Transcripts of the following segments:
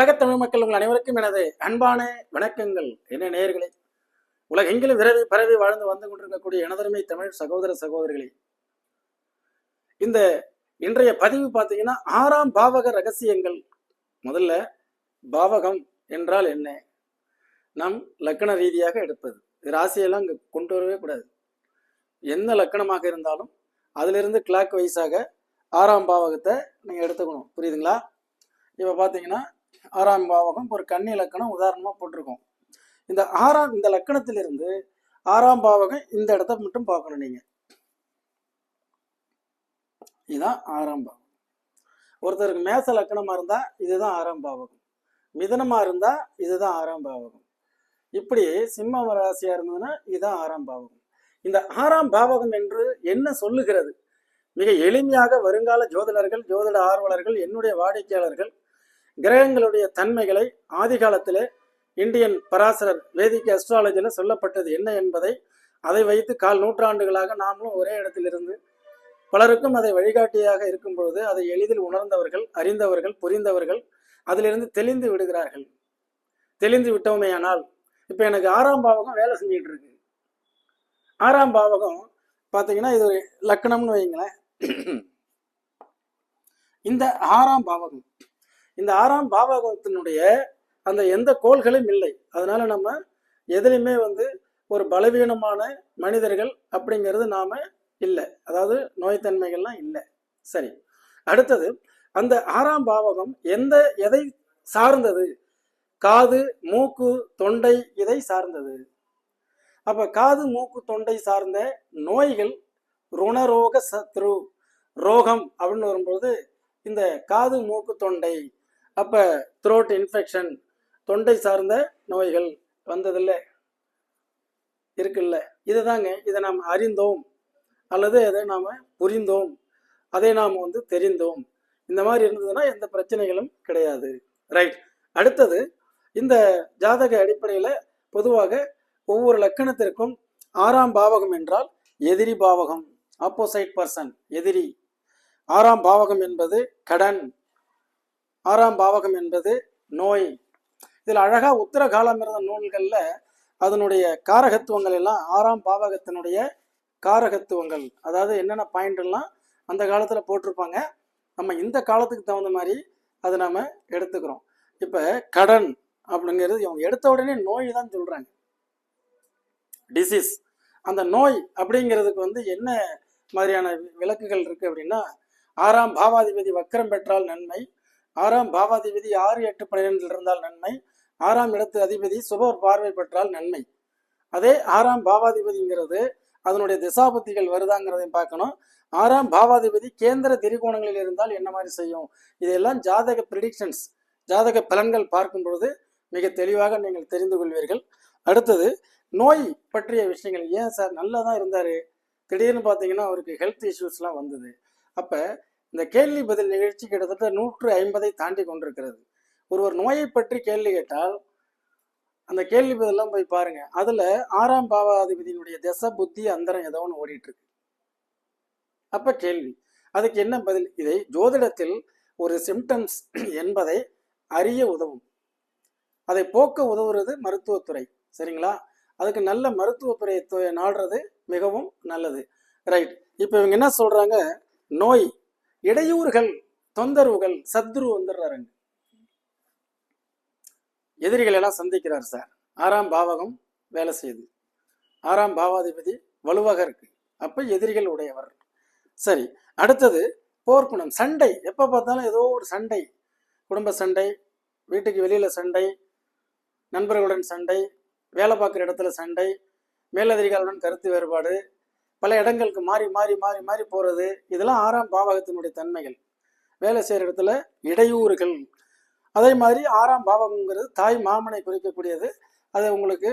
உலகத் தமிழ் மக்கள் உங்கள் அனைவருக்கும் எனது அன்பான வணக்கங்கள். என்ன நேயர்களே உலகெங்கிலும் விரவி பரவி வாழ்ந்து வந்து கொண்டிருக்கக்கூடிய எனதருமை தமிழ் சகோதர சகோதரிகளே இந்த இன்றைய பதிவு பார்த்தீங்கன்னா ஆறாம் பாவக ரகசியங்கள். முதல்ல பாவகம் என்றால் என்ன? நாம் லக்கண ரீதியாக எடுப்பது. இது ராசியெல்லாம் இங்கே கொண்டு வரவே கூடாது. எந்த லக்கணமாக இருந்தாலும் அதிலிருந்து கிளாக் வைஸாக ஆறாம் பாவகத்தை நீங்கள் எடுத்துக்கணும். புரியுதுங்களா? இப்போ பார்த்தீங்கன்னா ஆறாம் பாவகம் ஒரு கன்னி லக்கணம் உதாரணமாக போட்டிருக்கோம். இந்த ஆறாம் இந்த லக்கணத்திலிருந்து ஆறாம் பாவகம் இந்த இடத்த மட்டும் பார்க்கணும் நீங்கள் இதுதான் ஆறாம் பாவகம். ஒருத்தருக்கு மேச லக்கணமாக இருந்தால் இதுதான் ஆறாம் பாவகம். மிதனமாக இருந்தால் இதுதான் ஆறாம் பாவகம். இப்படி சிம்ம ராசியாக இருந்ததுன்னா இதுதான் ஆறாம் பாவகம். இந்த ஆறாம் பாவகம் என்று என்ன சொல்லுகிறது? மிக எளிமையாக வருங்கால ஜோதிடர்கள் ஜோதிட ஆர்வலர்கள் என்னுடைய வாடிக்கையாளர்கள் கிரகங்களுடைய தன்மைகளை ஆதிகாலத்திலே இந்தியன் பராசரர் வேதிக் அஸ்ட்ராலஜியில் சொல்லப்பட்டது என்ன என்பதை அதை வைத்து கால் நூற்றாண்டுகளாக நாமளும் ஒரே இடத்திலிருந்து பலருக்கும் அதை வழிகாட்டியாக இருக்கும் பொழுது அதை எளிதில் உணர்ந்தவர்கள் அறிந்தவர்கள் புரிந்தவர்கள் அதிலிருந்து தெளிந்து விடுகிறார்கள். தெளிந்து விட்டோமேயானால் இப்போ எனக்கு ஆறாம் பாவகம் வேலை செஞ்சிட்டு இருக்கு ஆறாம் பாவகம் பார்த்தீங்கன்னா இது ஒரு லக்கணம்னு வைங்களேன் இந்த ஆறாம் பாவகம் இந்த ஆறாம் பாவகத்தினுடைய அந்த எந்த கோள்களும் இல்லை. அதனால நம்ம எதுலையுமே வந்து ஒரு பலவீனமான மனிதர்கள் அப்படிங்கிறது நாம இல்லை. அதாவது நோய்த்தன்மைகள்லாம் இல்லை. சரி. அடுத்தது அந்த ஆறாம் பாவகம் எந்த எதை சார்ந்தது? காது மூக்கு தொண்டை இதை சார்ந்தது. அப்ப காது மூக்கு தொண்டை சார்ந்த நோய்கள் ருணரோக சத்ரு ரோகம் அப்படின்னு வரும்போது இந்த காது மூக்கு தொண்டை அப்போ த்ரோட் இன்ஃபெக்ஷன் தொண்டை சார்ந்த நோய்கள் வந்ததில்ல. இருக்குல்ல. இதுதாங்க இதை நாம் அறிந்தோம். அல்லது அதை நாம் புரிந்தோம். அதை நாம் வந்து தெரிந்தோம். இந்த மாதிரி இருந்ததுன்னா எந்த பிரச்சனைகளும் கிடையாது. ரைட் அடுத்தது இந்த ஜாதக அடிப்படையில் பொதுவாக ஒவ்வொரு லக்கணத்திற்கும் ஆறாம் பாவகம் என்றால் எதிரி பாவகம் ஆப்போசைட் பர்சன் எதிரி. ஆறாம் பாவகம் என்பது கடன் ஆறாம் பாவகம் என்பது நோய். இதில் அழகா உத்தர காலம் இருந்த நூல்களில் அதனுடைய காரகத்துவங்கள் எல்லாம் ஆறாம் பாவகத்தினுடைய காரகத்துவங்கள். அதாவது என்னென்ன பாயிண்ட் எல்லாம் அந்த காலத்தில் போட்டிருப்பாங்க. நம்ம இந்த காலத்துக்கு தகுந்த மாதிரி அதை நாம் எடுத்துக்கிறோம். இப்போ கடன் அப்படிங்கிறது இவங்க எடுத்த உடனே நோய் தான் சொல்கிறாங்க டிசீஸ் அந்த நோய் அப்படிங்கிறதுக்கு வந்து என்ன மாதிரியான விளக்குகள் இருக்குது அப்படின்னா ஆறாம் பாவாதிபதி வக்கரம் பெற்றால் நன்மை ஆறாம் பாவாதிபதி ஆறு எட்டு பன்னிரெண்டில் இருந்தால் நன்மை ஆறாம் இடத்து அதிபதி சுப பார்வை பெற்றால் நன்மை. அதே ஆறாம் பாவாதிபதிங்கிறது அதனுடைய திசாபத்திகள் வருதாங்கிறதையும் பார்க்கணும். ஆறாம் பாவாதிபதி கேந்திர திரிகோணங்களில் இருந்தால் என்ன மாதிரி செய்யும்? இதெல்லாம் ஜாதக ப்ரிடிக்ஷன்ஸ் ஜாதக பலன்கள் பார்க்கும் பொழுது மிக தெளிவாக நீங்கள் தெரிந்து கொள்வீர்கள். அடுத்தது நோய் பற்றிய விஷயங்கள். ஏன் சார்? நல்லா தான் இருந்தார். திடீர்னு பார்த்தீங்கன்னா அவருக்கு ஹெல்த் இஷ்யூஸ்லாம் வந்தது. அப்போ இந்த கேள்வி பதில் நிகழ்ச்சி கிட்டத்தட்ட நூற்று ஐம்பதை தாண்டி கொண்டிருக்கிறது. ஒருவர் நோயை பற்றி கேள்வி கேட்டால் அந்த கேள்வி பதிலாம் போய் பாருங்க. அதுல ஆறாம் பாவாதிபதியினுடைய தச புத்தி அந்தரம் ஏதோ ஒன்று ஓடிட்டு இருக்கு அப்ப கேள்வி அதுக்கு என்ன பதில்? இதை ஜோதிடத்தில் ஒரு சிம்டம்ஸ் என்பதை அறிய உதவும். அதை போக்க உதவுறது மருத்துவத்துறை சரிங்களா? அதுக்கு நல்ல மருத்துவத்துறை நாடுறது மிகவும் நல்லது. ரைட் இப்போ இவங்க என்ன சொல்றாங்க? நோய் இடையூறுகள் தொந்தரவுகள் சத்ரு வந்துடுறாருங்க எதிரிகள் எல்லாம் சந்திக்கிறார் சார். ஆறாம் பாவகம் வேலை செய்யுது. ஆறாம் பாவாதிபதி வலுவாக இருக்கு. அப்ப எதிரிகள் உடையவர். சரி அடுத்தது போர்க்குணம் சண்டை. எப்ப பார்த்தாலும் ஏதோ ஒரு சண்டை. குடும்ப சண்டை வீட்டுக்கு வெளியில சண்டை நண்பர்களுடன் சண்டை வேலை பார்க்குற இடத்துல சண்டை மேலதிகாரிகளுடன் கருத்து வேறுபாடு பல இடங்களுக்கு மாறி மாறி மாறி மாறி போகிறது இதெல்லாம் ஆறாம் பாவகத்தினுடைய தன்மைகள். வேலை செய்கிற இடத்துல இடையூறுகள். அதே மாதிரி ஆறாம் பாவகங்கிறது தாய் மாமனை குறிக்கக்கூடியது. அது உங்களுக்கு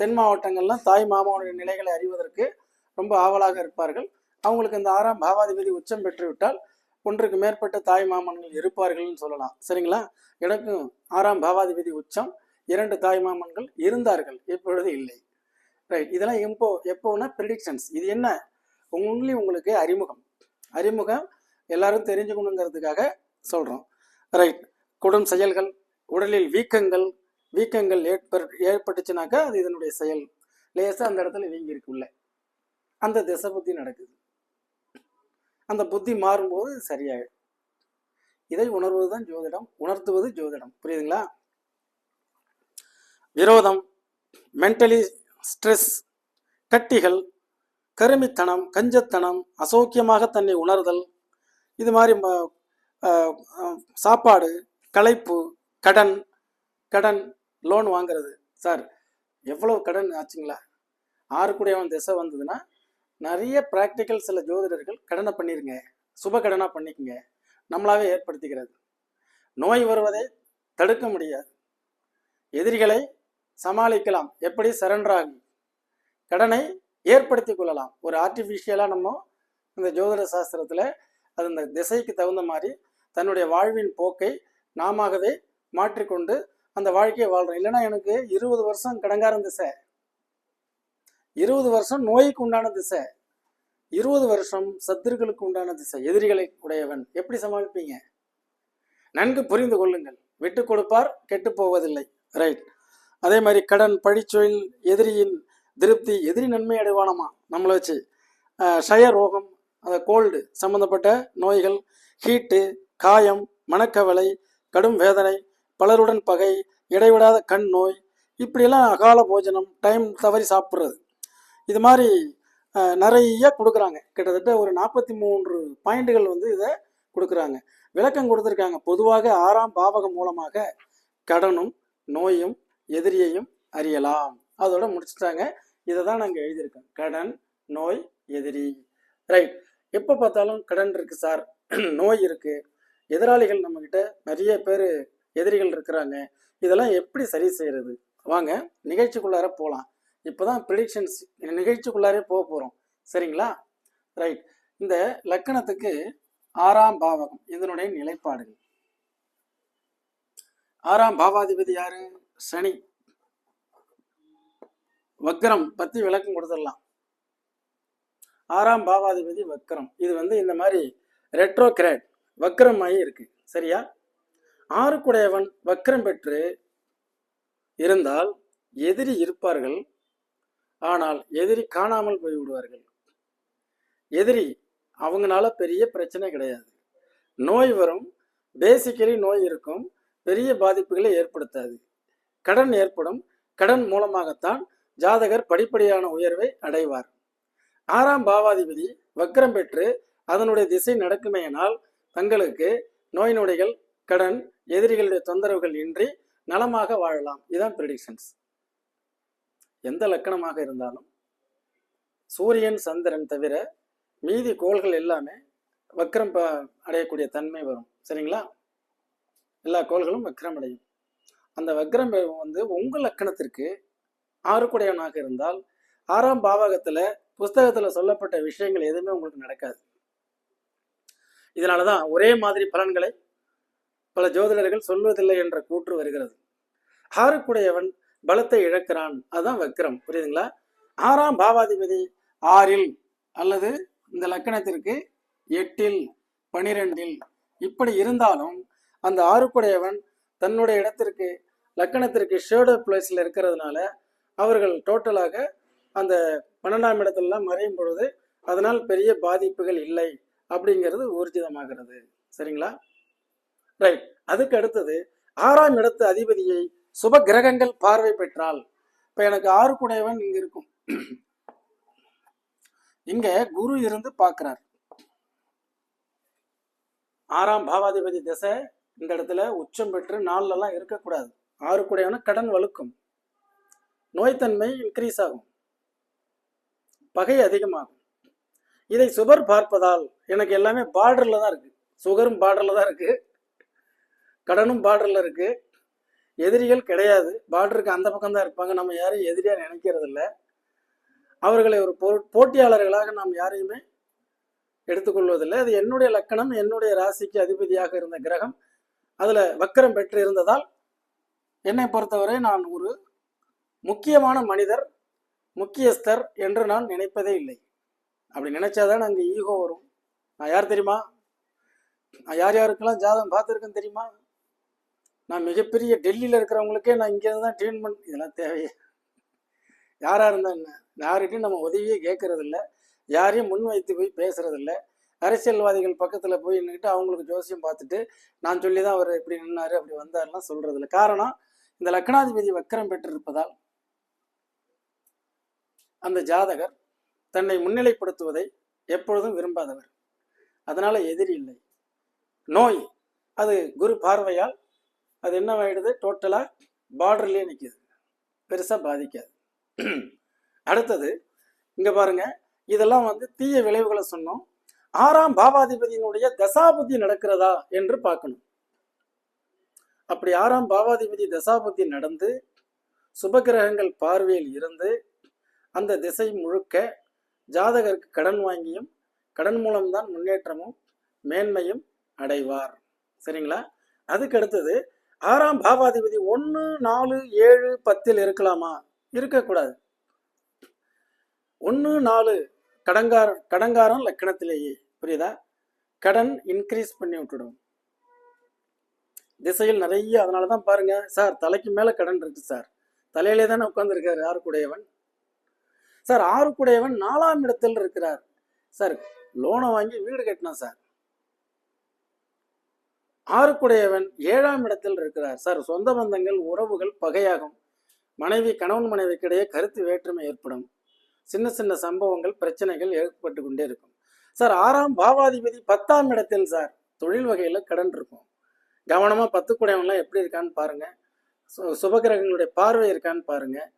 தென் மாவட்டங்கள்லாம் தாய் மாமனுடைய நிலைகளை அறிவதற்கு ரொம்ப ஆவலாக இருப்பார்கள். அவங்களுக்கு இந்த ஆறாம் பாவாதிபதி உச்சம் பெற்றுவிட்டால் ஒன்றுக்கு மேற்பட்ட தாய் மாமன்கள் இருப்பார்கள்னு சொல்லலாம். சரிங்களா? எனக்கும் ஆறாம் பாவாதிபதி உச்சம் இரண்டு தாய் மாமன்கள் இருந்தார்கள். இப்பொழுது இல்லை. ரைட் இதெல்லாம் எப்போ எப்போன்னா ப்ரிடிக்ஷன்ஸ் இது என்ன? ஒன்லி உங்களுக்கு அறிமுகம். அறிமுகம் எல்லாரும் தெரிஞ்சுக்கணுங்கிறதுக்காக சொல்கிறோம் ரைட் குடும் செயல்கள் உடலில் வீக்கங்கள் வீக்கங்கள் ஏற்ப ஏற்பட்டுச்சுனாக்கா அது இதனுடைய செயல். லேசாக அந்த இடத்துல வீங்கி இருக்குள்ள அந்த திசை புத்தி நடக்குது. அந்த புத்தி மாறும்போது சரியாயிடும். இதை உணர்வது தான் ஜோதிடம். உணர்த்துவது ஜோதிடம். புரியுதுங்களா? விரோதம். மென்டலி ஸ்ட்ரெஸ் கட்டிகள் கருமித்தனம் கஞ்சத்தனம் அசௌக்கியமாக தன்னை உணர்தல் இது மாதிரி ம- சாப்பாடு களைப்பு கடன் கடன் லோன் வாங்குறது. சார் எவ்வளவு கடன் ஆச்சுங்களா? ஆறு கூடையவன் திசை வந்ததுன்னா நிறைய ப்ராக்டிக்கல் சில ஜோதிடர்கள் கடனை பண்ணிருங்க. சுப கடனாக பண்ணிக்கங்க. நம்மளாவே ஏற்படுத்திக்கிறது. நோய் வருவதை தடுக்க முடியாது. எதிரிகளை சமாளிக்கலாம். எப்படி? சரண்டர் ஆகி. கடனை ஏற்படுத்தி கொள்ளலாம். ஒரு ஆர்டிஃபிஷியலாக நம்ம இந்த ஜோதிட சாஸ்திரத்தில் அது இந்த திசைக்கு தகுந்த மாதிரி தன்னுடைய வாழ்வின் போக்கை நாமவே மாற்றிக்கொண்டு அந்த வாழ்க்கையை வாழ்கிறோம் இல்லைன்னா எனக்கு இருபது வருஷம் கடங்காரன் திசை. இருபது வருஷம் நோய்க்கு உண்டான திசை. இருபது வருஷம் சத்துருக்களுக்கு உண்டான திசை. எதிரிகளை உடையவன். எப்படி சமாளிப்பீங்க? நன்கு புரிந்து கொள்ளுங்கள். விட்டு கொடுப்பார் கெட்டு போவதில்லை. ரைட் அதே மாதிரி கடன் பழிச்சொல் எதிரியின் திருப்தி எதிரி நன்மை அடைவானமா? நம்மளை வச்சு. ஷய ரோகம் அந்த கோல்டு சம்பந்தப்பட்ட நோய்கள் ஹீட்டு காயம் மனக்கவலை கடும் வேதனை பலருடன் பகை இடைவிடாத கண் நோய் இப்படியெல்லாம் அகால போஜனம் டைம் தவறி சாப்பிட்றது. இது மாதிரி நிறைய கொடுக்குறாங்க. கிட்டத்தட்ட ஒரு நாற்பத்தி மூன்று பாயிண்ட்டுகள் வந்து இதை கொடுக்குறாங்க. விளக்கம் கொடுத்துருக்காங்க. பொதுவாக ஆறாம் பாவகம் மூலமாக கடனும் நோயும் எதிரியையும் அறியலாம். அதோட முடிச்சுட்டாங்க. இதை தான் நாங்கள் எழுதியிருக்கோம். கடன் நோய் எதிரி. ரைட் எப்போ பார்த்தாலும் கடன் இருக்குது சார் நோய் இருக்குது எதிராளிகள் நம்மக்கிட்ட நிறைய பேர் எதிரிகள் இருக்கிறாங்க. இதெல்லாம் எப்படி சரி செய்யறது? வாங்க நிகழ்ச்சிக்குள்ளார போகலாம் இப்போ தான் ப்ரிடிக்ஷன்ஸ் நிகழ்ச்சிக்குள்ளாரே போக போகிறோம் சரிங்களா? ரைட் இந்த லக்கணத்துக்கு ஆறாம் பாவகம் இதனுடைய நிலைப்பாடுகள். ஆறாம் பாவாதிபதி யாரு? சனி. வக்ரம் பத்தி விளக்கம் கொடுத்துடலாம். ஆறாம் பாவாதிபதி வக்ரம். இது வந்து இந்த மாதிரி ரெட்ரோகிரேட் வக்ரம் ஆகி இருக்கு. சரியா? ஆறுக்குடையவன் வக்ரம் பெற்று இருந்தால் எதிரி இருப்பார்கள். ஆனால் எதிரி காணாமல் போய் விடுவார்கள் எதிரி அவங்களால பெரிய பிரச்சனை கிடையாது. நோய் வரும். பேசிக்கலி நோய் இருக்கும். பெரிய பாதிப்புகளை ஏற்படுத்தாது. கடன் ஏற்படும். கடன் மூலமாகத்தான் ஜாதகர் படிப்படியான உயர்வை அடைவார். ஆறாம் பாவாதிபதி வக்ரம் பெற்று அதனுடைய திசை நடக்குமேயானால் தங்களுக்கு நோய் நொடிகள் கடன் எதிரிகளுடைய தொந்தரவுகள் இன்றி நலமாக வாழலாம். இதுதான் ப்ரிடிக்ஷன்ஸ் எந்த லக்கணமாக இருந்தாலும் சூரியன் சந்திரன் தவிர மீதி கோள்கள் எல்லாமே வக்ரம் ப- அடையக்கூடிய தன்மை வரும். சரிங்களா? எல்லா கோள்களும் வக்ரம் அடையும். அந்த வக்ரம் வந்து உங்கள் லக்கணத்திற்கு ஆறுக்குடையவனாக இருந்தால் ஆறாம் பாவகத்தில் புஸ்தகத்தில் சொல்லப்பட்ட விஷயங்கள் எதுவுமே உங்களுக்கு நடக்காது. இதனாலதான் ஒரே மாதிரி பலன்களை பல ஜோதிடர்கள் சொல்வதில்லை என்ற கூற்று வருகிறது. ஆறுக்குடையவன் பலத்தை இழக்கிறான். அதுதான் வக்ரம். புரியுதுங்களா? ஆறாம் பாவாதிபதி ஆறில் அல்லது இந்த லக்கணத்திற்கு எட்டில் பனிரெண்டில் இப்படி இருந்தாலும் அந்த ஆறுக்குடையவன் தன்னுடைய இடத்திற்கு லக்கணத்திற்கு ஷேடோ பிளேஸில் இருக்கிறதுனால அவர்கள் டோட்டலாக அந்த பன்னெண்டாம் இடத்துலலாம் மறையும் பொழுது அதனால் பெரிய பாதிப்புகள் இல்லை அப்படிங்கிறது ஊர்ஜிதமாகிறது. சரிங்களா? ரைட் அதுக்கு அடுத்தது ஆறாம் இடத்து அதிபதியை சுப கிரகங்கள் பார்வை பெற்றால். இப்போ எனக்கு ஆறு குடையவன் இங்கே இருக்கும். இங்கே குரு இருந்து பார்க்குறார். ஆறாம் பாவாதிபதி திசை இந்த இடத்துல உச்சம் பெற்று நாள்லலாம் இருக்கக்கூடாது. ஆறு கடன் வலுக்கும் நோய்த்தன்மை இன்க்ரீஸ் ஆகும். பகை அதிகமாகும். இதை சுகர் பார்ப்பதால் எனக்கு எல்லாமே பார்டர்ல தான் இருக்கு. சுகரும் பார்டர்ல தான் இருக்கு. கடனும் பார்டர்ல இருக்கு. எதிரிகள் கிடையாது. பார்டருக்கு அந்த பக்கம் தான் இருப்பாங்க. நம்ம யாரையும் எதிரியாக நினைக்கிறதில்ல. அவர்களை ஒரு போ- போட்டியாளர்களாக நாம் யாரையுமே எடுத்துக்கொள்வதில்லை. அது என்னுடைய லக்கணம் என்னுடைய ராசிக்கு அதிபதியாக இருந்த கிரகம். அதில் வக்கரம் பெற்று இருந்ததால் என்னை பொறுத்தவரை நான் ஒரு முக்கியமான மனிதர் முக்கியஸ்தர் என்று நான் நினைப்பதே இல்லை. அப்படி நினைச்சாதான் அங்கே ஈகோ வரும். நான் யார் தெரியுமா? நான் யார் யாருக்கெல்லாம் ஜாதகம் பார்த்துருக்கேன் தெரியுமா? நான் மிகப்பெரிய டெல்லியில் இருக்கிறவங்களுக்கே நான் இங்கேருந்து தான் ட்ரீட்மெண்ட் இதெல்லாம் தேவையே. யாராக இருந்தால் என்ன? யாருக்கும் நம்ம உதவியே கேட்கறதில்ல. யாரையும் முன் வைத்து போய் பேசுறதில்லை. அரசியல்வாதிகள் பக்கத்தில் போய் நின்றுட்டு அவங்களுக்கு ஜோசியம் பார்த்துட்டு நான் சொல்லி தான் அவர் இப்படி நின்னார் அப்படி வந்தாருலாம் சொல்கிறதில்ல காரணம் இந்த லக்னாதிபதி வக்கரம் பெற்றிருப்பதால் அந்த ஜாதகர் தன்னை முன்னிலைப்படுத்துவதை எப்பொழுதும் விரும்பாதவர். அதனால எதிரி இல்லை. நோய் அது குரு பார்வையால் அது என்னவாயிடுது? டோட்டலாக பார்டர்லேயே நிற்கிது பெருசாக பாதிக்காது. அடுத்தது இங்கே பாருங்க இதெல்லாம் வந்து தீய விளைவுகளை சொன்னோம். ஆறாம் பாவாதிபதியினுடைய தசாபுத்தி நடக்கிறதா என்று பார்க்கணும். அப்படி ஆறாம் பாவாதிபதி தசாபுத்தி நடந்து சுபகிரகங்கள் பார்வையில் இருந்து அந்த திசை முழுக்க ஜாதகருக்கு கடன் வாங்கியும் கடன் மூலம்தான் முன்னேற்றமும் மேன்மையும் அடைவார். சரிங்களா? அதுக்கு அடுத்தது ஆறாம் பாவாதிபதி ஒன்று நாலு ஏழு பத்தில் இருக்கலாமா? இருக்கக்கூடாது. ஒன்று நாலு கடங்கார கடங்காரம் லக்கணத்திலேயே. புரியுதா? கடன் இன்க்ரீஸ் பண்ணி விட்டுடும். திசையில் நிறைய அதனால தான் பாருங்க சார் தலைக்கு மேல கடன் இருக்கு சார். தலையிலே தானே உட்கார்ந்துருக்காரு ஆறுக்குடையவன் சார் ஆறுக்குடையவன் நாலாம் இடத்தில் இருக்கிறார். சார் லோனை வாங்கி வீடு கட்டினான் சார். ஆறுக்குடையவன் ஏழாம் இடத்தில் இருக்கிறார். சார் சொந்த பந்தங்கள் உறவுகள் பகையாகும். மனைவி கணவன் மனைவிக்கிடையே கருத்து வேற்றுமை ஏற்படும். சின்ன சின்ன சம்பவங்கள் பிரச்சனைகள் ஏற்பட்டு கொண்டே இருக்கும். சார் ஆறாம் பாவாதிபதி பத்தாம் இடத்தில் சார் தொழில் வகையில் கடன் இருக்கும். கவனமாக பத்து குடையவன்லாம் எப்படி இருக்கான்னு பாருங்கள் சு- சுபகிரகங்களுடைய பார்வை இருக்கான்னு பாருங்கள்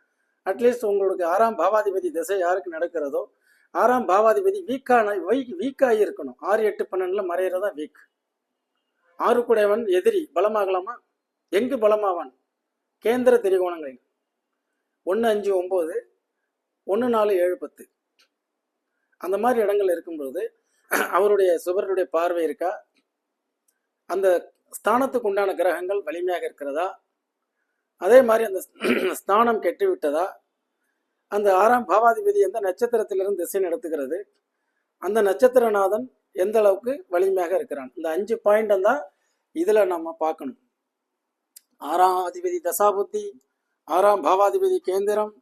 அட்லீஸ்ட் உங்களுக்கு ஆறாம் பாவாதிபதி திசை யாருக்கு நடக்கிறதோ ஆறாம் பாவாதிபதி வீக்கான வீக்காகி இருக்கணும். ஆறு எட்டு பன்னெண்டில் மறையிறதா வீக். ஆறு குடையவன் எதிரி பலமாகலாமா? எங்கு பலமாவான்? கேந்திர திரிகோணங்களில். ஒன்று அஞ்சு ஒம்பது ஒன்று நாலு ஏழு பத்து. அந்த மாதிரி இடங்கள் இருக்கும்பொழுது அவருடைய சுவருடைய பார்வை இருக்கா? அந்த ஸ்தானத்துக்கு உண்டான கிரகங்கள் வலிமையாக இருக்கிறதா? அதே மாதிரி அந்த ஸ்தானம் கெட்டு விட்டதா அந்த ஆறாம் பாவாதிபதி எந்த நட்சத்திரத்திலிருந்து திசை நடத்துகிறது அந்த நட்சத்திரநாதன் எந்த அளவுக்கு வலிமையாக இருக்கிறான்? இந்த அஞ்சு பாயிண்ட் தான் இதில் நம்ம பார்க்கணும். ஆறாம் அதிபதி தசாபுத்தி ஆறாம் பாவாதிபதி கேந்திரம்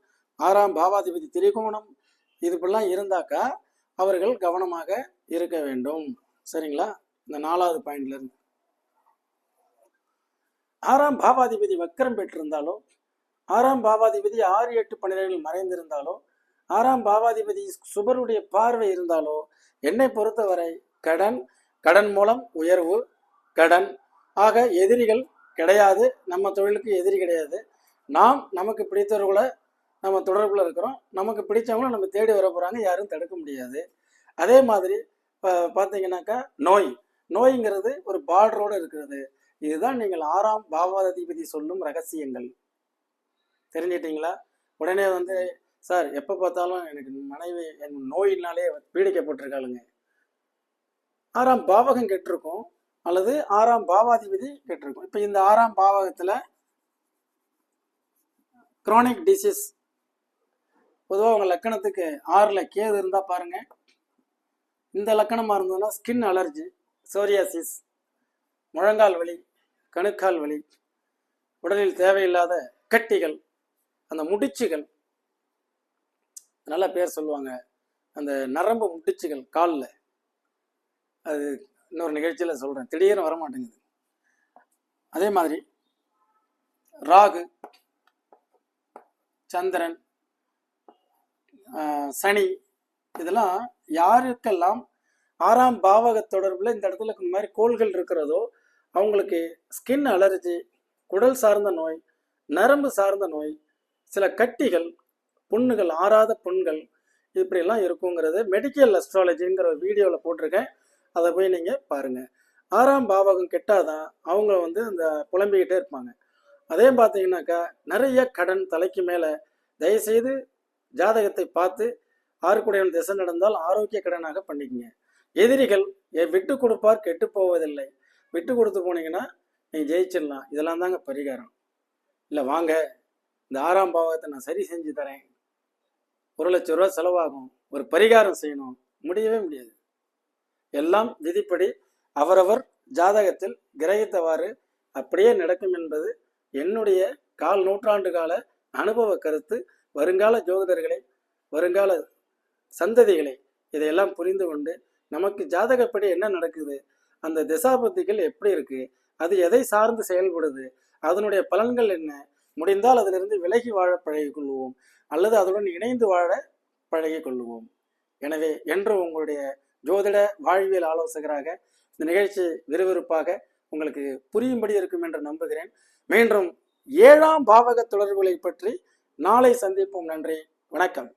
ஆறாம் பாவாதிபதி திரிகோணம் இது இப்படிலாம் இருந்தாக்கா அவர்கள் கவனமாக இருக்க வேண்டும். சரிங்களா? இந்த நாலாவது பாயிண்ட்ல இருந்து. ஆறாம் பாவாதிபதி வக்கரம் பெற்றிருந்தாலோ ஆறாம் பாவாதிபதி ஆறு எட்டு பன்னிரெண்டில் மறைந்திருந்தாலோ ஆறாம் பாவாதிபதி சுபருடைய பார்வை இருந்தாலோ என்னை பொறுத்தவரை கடன் கடன் மூலம் உயர்வு கடன். ஆக எதிரிகள் கிடையாது நம்ம தொழிலுக்கு எதிரி கிடையாது. நாம் நமக்கு பிடித்தவர்களை நம்ம தொடர்பில் இருக்கிறோம். நமக்கு பிடிச்சவங்களும் நம்ம தேடி வர போகிறாங்க யாரும் தடுக்க முடியாது. அதே மாதிரி இப்போ பார்த்தீங்கன்னாக்கா நோய். நோய்ங்கிறது ஒரு பார்டரோடு இருக்கிறது. இதுதான் நீங்கள் ஆறாம் பாவாதிபதி சொல்லும் ரகசியங்கள். தெரிஞ்சிட்டிங்களா? உடனே வந்து சார் எப்போ பார்த்தாலும் எனக்கு மனைவி என் நோயினாலே பீடிக்கப்பட்டிருக்காளுங்க. ஆறாம் பாவகம் கெட்டிருக்கும். அல்லது ஆறாம் பாவாதிபதி கெட்டிருக்கும். இப்போ இந்த ஆறாம் பாவகத்தில் குரோனிக் டிசீஸ் பொதுவாக உங்கள் லக்கணத்துக்கு ஆறில் கேது இருந்தால் பாருங்கள் இந்த லக்கணமாக இருந்ததுன்னா ஸ்கின் அலர்ஜி சோரியாசிஸ் முழங்கால் வலி கணுக்கால் வலி உடலில் தேவையில்லாத கட்டிகள் அந்த முடிச்சுகள். நல்ல பேர் சொல்லுவாங்க. அந்த நரம்பு முடிச்சுகள் காலில். அது இன்னொரு நிகழ்ச்சியில் சொல்கிறேன் திடீர்னு வர மாட்டேங்குது அதே மாதிரி ராகு சந்திரன் சனி. இதெல்லாம் யாருக்கெல்லாம் ஆறாம் பாவக தொடர்பில் இந்த இடத்துல இந்த மாதிரி கோள்கள் இருக்கிறதோ அவங்களுக்கு ஸ்கின் அலர்ஜி குடல் சார்ந்த நோய் நரம்பு சார்ந்த நோய் சில கட்டிகள் புண்ணுகள் ஆறாத புண்கள் இப்படியெல்லாம் இருக்குங்கிறது மெடிக்கல் அஸ்ட்ராலஜிங்கிற ஒரு வீடியோவில் போட்டிருக்கேன். அதை போய் நீங்கள் பாருங்கள் ஆறாம் பாவகம் கெட்டாதான் அவங்க வந்து அந்த புலம்பிக்கிட்டே இருப்பாங்க. அதே பார்த்தீங்கன்னாக்கா நிறைய கடன் தலைக்கு மேலே தயவுசெய்து ஜாதகத்தை பார்த்து ஆறுக்குடையவன் திசை நடந்தால் ஆரோக்கிய கடனாக பண்ணிக்கங்க. எதிரிகள் எ- விட்டு கொடுப்பார் கெட்டு போவதில்லை. விட்டு கொடுத்து போனீங்கன்னா நீங்கள் ஜெயிச்சிடலாம். இதெல்லாம் தாங்க பரிகாரம். இல்லை வாங்க. இந்த ஆறாம் பாவத்தை நான் சரி செஞ்சு தரேன். ஒரு லட்ச ரூபா செலவாகும். ஒரு பரிகாரம் செய்யணும். முடியவே முடியாது. எல்லாம் விதிப்படி அவரவர் ஜாதகத்தில் கிரகித்தவாறு அப்படியே நடக்கும் என்பது என்னுடைய கால் நூற்றாண்டு கால அனுபவ கருத்து. வருங்கால ஜோதிடர்களை வருங்கால சந்ததிகளை இதையெல்லாம் புரிந்து கொண்டு நமக்கு ஜாதகப்படி என்ன நடக்குது? அந்த திசாபத்திகள் எப்படி இருக்கு? அது எதை சார்ந்து செயல்படுது? அதனுடைய பலன்கள் என்ன? முடிந்தால் அதிலிருந்து விலகி வாழ பழகி கொள்வோம். அல்லது அதனுடன் இணைந்து வாழ பழகி கொள்வோம். எனவே என்று உங்களுடைய ஜோதிட வாழ்வியல் ஆலோசகராக இந்த நிகழ்ச்சி விறுவிறுப்பாக உங்களுக்கு புரியும்படி இருக்கும் என்று நம்புகிறேன். மீண்டும் ஏழாம் பாவக தொடர்புகளை பற்றி நாளை சந்திப்போம் நன்றி வணக்கம்